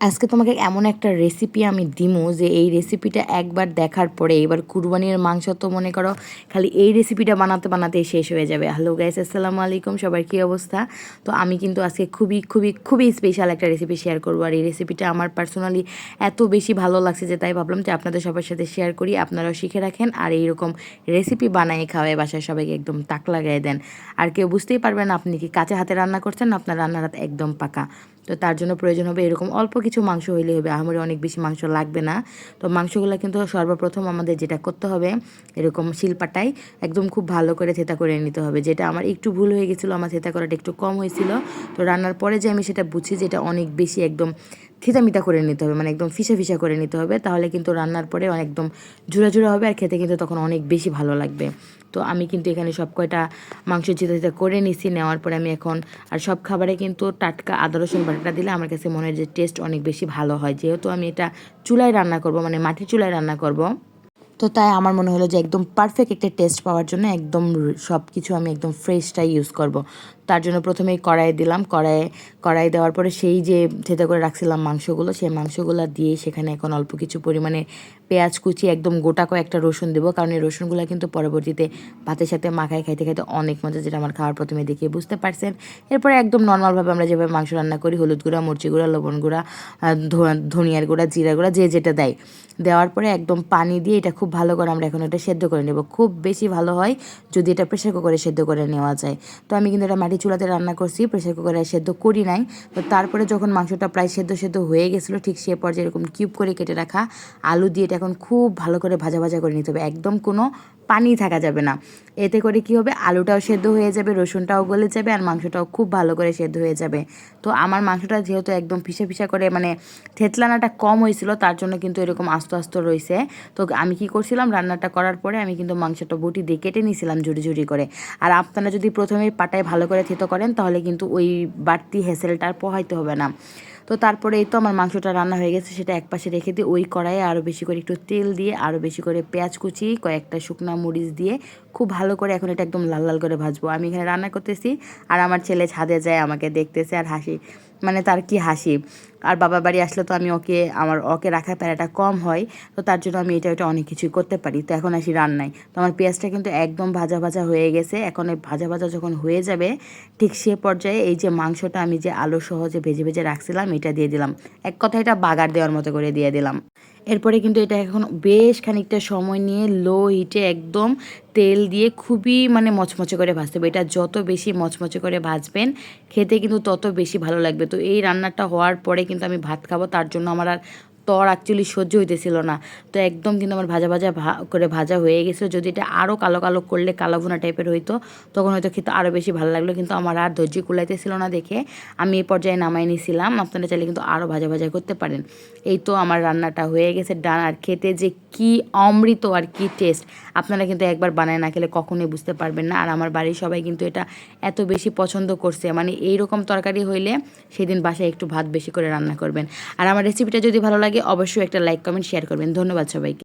আজকে তোমাকে এমন একটা রেসিপি আমি দিমু যে এই রেসিপিটা একবার দেখার পরে, এবার কুরবানির মাংস তো মনে করো খালি এই রেসিপিটা বানাতে বানাতে শেষ হয়ে যাবে। হ্যালো গাইস আসসালামু আলাইকুম, সবার কী অবস্থা? তো আমি কিন্তু আজকে খুবই খুবই খুবই স্পেশাল একটা রেসিপি শেয়ার করব। আর এই রেসিপিটা আমার পার্সোনালি এত বেশি ভালো লাগছে যে তাই ভাবলাম যে আপনাদের সবার সাথে শেয়ার করি, আপনারাও শিখে রাখেন আর এইরকম রেসিপি বানাই খাওয়ায় বাসায় সবাইকে একদম তাক লাগাই দেন। আর কেউ বুঝতেই পারবেন আপনি কি কাঁচা হাতে রান্না করছেন আপনার রান্নার হাত একদম পাকা। তো তার জন্য প্রয়োজন হবে এরকম অল্প কিছু মাংস হইলে হবে। আমার অনেক বেশি মাংস লাগবে না। তো মাংসগুলো কিন্তু সর্বপ্রথম আমাদের যেটা করতে হবে, এরকম শিলপাটাই একদম খুব ভালো করে থেতা করে নিতে হবে। যেটা আমার একটু ভুল হয়ে গেছিল, আমার থেতা করাটা একটু কম হয়েছিল। তো রান্নার পরে যে আমি সেটা বুঝি যেটা অনেক বেশি একদম থিতামিতা করে নিতে হবে মানে একদম ফিসা ফিসা করে নিতে হবে, তাহলে কিন্তু রান্নার পরে একদম ঝুরা ঝুরা হবে আর খেতে কিন্তু তখন অনেক বেশি ভালো লাগবে। তো আমি কিন্তু এখানে সব কয়টা মাংস চিতা চিতা করে নিছি, নেওয়ার পরে আমি এখন আর সব খাবারে কিন্তু টাটকা আদা, রসুন বাটাটা দিলে আমার কাছে মনে হয় যে টেস্ট অনেক বেশি ভালো হয়। যেহেতু আমি এটা চুলায় রান্না করব মানে মাটির চুলায় রান্না করব, তো তাই আমার মনে হলো যে একদম পারফেক্ট একটা টেস্ট পাওয়ার জন্য একদম সব কিছু আমি একদম ফ্রেশটাই ইউজ করব। তার জন্য প্রথমেই কড়াই দিলাম। কড়াইয়ে কড়াই দেওয়ার পরে সেই যে থেতে করে রাখছিলাম মাংসগুলো, সেই মাংসগুলো দিয়ে সেখানে এখন অল্প কিছু পরিমাণে পেঁয়াজ কুচি, একদম গোটা কয়েকটা রসুন দেবো। কারণ এই রসুনগুলো কিন্তু পরবর্তীতে ভাতের সাথে মাখায় খাইতে খাইতে অনেক মজা, যেটা আমার খাওয়ার প্রথমে দেখে বুঝতে পারছেন। এরপরে একদম নর্মালভাবে আমরা যেভাবে মাংস রান্না করি, হলুদ গুঁড়া মরচি গুঁড়া, লবণ গুঁড়া ধনিয়ার গুঁড়া, জিরা গুঁড়া, যে যেটা দেয়। দেওয়ার পরে একদম পানি দিয়ে এটা খুব ভালো করে আমরা এখন এটা সেদ্ধ করে নেব। খুব বেশি ভালো হয় যদি এটা প্রেশার কুকারে সেদ্ধ করে নেওয়া যায়। তো আমি কিন্তু এটা মাটি চুলাতে রান্না করছি প্রেশার কুকারে সেদ্ধ করি নাই। তো তারপরে যখন মাংসটা প্রায় সেদ্ধ সেদ্ধ হয়ে গেছিল, ঠিক সে পর্যায়ে এরকম কিউব করে কেটে রাখা আলু দিয়ে এটা এখন খুব ভালো করে ভাজা ভাজা করে নিতে হবে। একদম কোনো পানি থাকা যাবে না। এতে করে কি হবে? আলুটাও সেদ্ধ হয়ে যাবে, রসুনটাও গলে যাবে আর মাংসটাও খুব ভালো করে সেদ্ধ হয়ে যাবে। তো আমার মাংসটা যেহেতু একদম পিসে পিসা করে মানে থেতলানাটা কম হয়েছিল, তার জন্য কিন্তু এরকম আস্ত আস্ত রয়েছে। তো আমি কি করছিলাম? রান্নাটা করার পরে আমি কিন্তু মাংসটা বটি দিয়ে কেটে নিয়েছিলাম ঝুড়ি ঝুড়ি করে। আর আপনারা যদি প্রথমে পাটায় ভালো করে থেতো করেন, তাহলে কিন্তু ওই বাড়তি হেসেলটা আর পোহাইতে হবে না। তো তারপরে এই তো আমার মাংসটা রান্না হয়ে গেছে, সেটা এক পাশে রেখে দিয়ে ওই কড়াইয়ে আরও বেশি করে একটু তেল দিয়ে আরও বেশি করে পেঁয়াজ কুচি, কয়েকটা শুকনা মরিচ দিয়ে খুব ভালো করে এখন এটা একদম লাল লাল করে ভাজবো। আমি এখানে রান্না করতেছি আর আমার ছেলে ছাদে যায় আমাকে দেখতেছে আর হাসি। মানে তার কি হাসি। আর বাবা বাড়ি আসলে তো আমি ওকে, আমার ওকে রাখার প্যারাটা কম হয়, তো তার জন্য আমি এটা ওটা অনেক কিছুই করতে পারি। তো এখন আসি রান্নায়। তো আমার পেঁয়াজটা কিন্তু একদম ভাজা ভাজা হয়ে গেছে। এখন এই ভাজা ভাজা যখন হয়ে যাবে, ঠিক সে পর্যায়ে এই যে মাংসটা আমি যে আলু সহজে ভেজে ভেজে রাখছিলাম, এটা দিয়ে দিলাম। এক কথা এটা বাগার দেওয়ার মতো করে দিয়ে দিলাম। এরপরে কিন্তু এটা এখন বেশ খানিকটা সময় নিয়ে লো হিটে একদম তেল দিয়ে খুবই মানে মচমচে করে ভাজতে হবে। এটা যত বেশি মচমচে করে ভাজবেন, খেতে কিন্তু তত বেশি ভালো লাগবে। তো এই রান্নাটা হওয়ার পরে কিন্তু আমি ভাত খাব, তার জন্য আমার আর তর অ্যাকচুয়ালি সহ্য হইতেছিল না। তো একদম কিন্তু আমার ভাজা ভাজা করে ভাজা হয়ে গেছিল। যদি এটা আরও কালো কালো করলে কালো ভুনা টাইপের হইতো, তখন হয়তো খেতে আরও বেশি ভালো লাগল। কিন্তু আমার আর ধৈর্য কুলাইতেছিল না দেখে। আমি এই পর্যায়ে নামাই নিয়েছিলাম আপনারা চাইলে কিন্তু আরও ভাজা ভাজা করতে পারেন। এই তো আমার রান্নাটা হয়ে গেছে ডান আর খেতে যে কি অমৃত আর কি টেস্ট আপনারা কিন্তু একবার বানায় না খেলে কখনোই বুঝতে পারবেন না। আর আমার বাড়ির সবাই কিন্তু এটা এত বেশি পছন্দ করছে। মানে এই রকম তরকারি হইলে সেদিন বাসায় একটু ভাত বেশি করে রান্না করবেন। আর আমার রেসিপিটা যদি ভালো লাগে অবশ্যই একটা লাইক কমেন্ট শেয়ার করবেন। ধন্যবাদ সবাইকে।